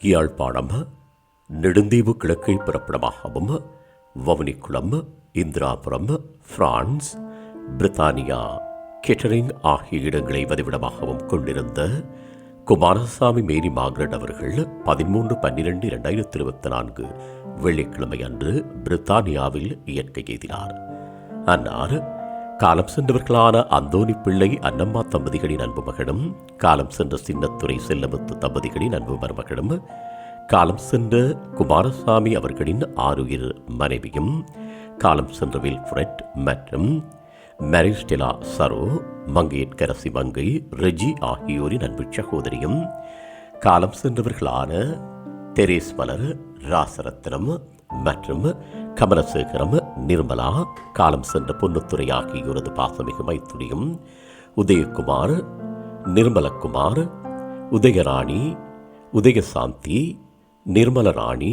யாழ்ப்பாணம் நெடுந்தீவு கிழக்கை பிறப்பிடமாகவும் வவுனிக்குளம் இந்திராபுரம் பிரான்ஸ் பிரித்தானியா கெட்டரிங் ஆகிய இடங்களை வதிவிடமாகவும் கொண்டிருந்த குமாரசாமி மேரி மாக்ரட் அவர்கள் பதிமூன்று பன்னிரண்டு இரண்டாயிரத்தி இருபத்தி நான்கு வெள்ளிக்கிழமை அன்று பிரித்தானியாவில் இயற்கை எய்தினார். அன்னார் காலம் சென்றவர்களான அந்தோணி பிள்ளை அன்னம்மா தம்பதிகளின் அன்பு மகளும் காலம் சென்ற சின்னத்துறை செல்லமுத்து தம்பதிகளின் அன்பு மருமகளும் காலம் சென்ற குமாரசாமி அவர்களின் ஆறுயிர் மனைவியும் காலம் சென்ற வில்ஃப்ரெட் மற்றும் மெரிஸ்டெலா சரோ மங்கையட்கரசி மங்கை ரெஜி ஆகியோரின் அன்பு சகோதரியும் காலம் சென்றவர்களான தெரேஸ் மலர் ராசரத்னம் மற்றும் கமலசேகரம் நிர்மலா காலம் சென்ற பொன்னுத்துறை ஆகியோரது பாசமிகு மைத்துடியும் உதயகுமார் நிர்மலகுமார் உதயராணி உதயசாந்தி நிர்மலராணி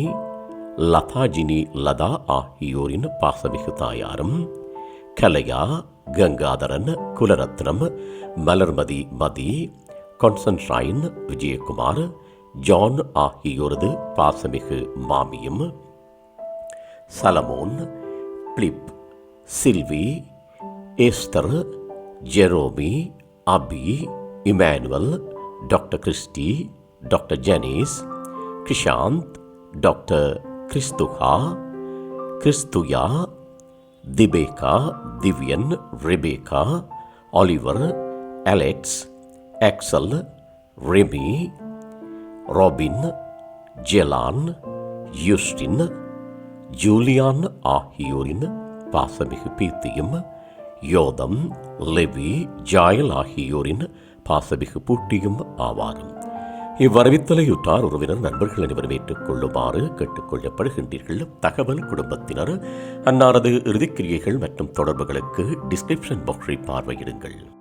லதாஜினி லதா ஆகியோரின் பாசமிகு தாயாரும் கலையா கங்காதரன் குலரத்னம் மலர்மதி மதி கான்சன்ட்ராயின் விஜயகுமார் ஜான் ஆகியோரது பாசமிகு மாமியும் Solomon Philip Sylvie Esther Jeremy Abi Emmanuel doctor Christy doctor Jenis Kishanth doctor Kristhuka Kristhuya Thibeka Divyan Rebekah Oliver Alex Axel Remy Robin Jelan Justin Julian ஆகியோரின் பாசமிகு பீத்தியும் யோதம் லெவி ஜாயல் ஆகியோரின் பாசமிகு பூட்டியும் ஆவாரும். இவ்வரவித்தலையுற்றார் உறவினர் நண்பர்கள் அனைவரும் ஏற்றுக்கொள்ளுமாறு கேட்டுக்கொள்ளப்படுகின்றீர்கள். தகவல் குடும்பத்தினர் அன்னாரது இறுதிக்கிரியைகள் மற்றும் தொடர்புகளுக்கு டிஸ்கிரிப்ஷன் பாக்ஸை பார்வையிடுங்கள்.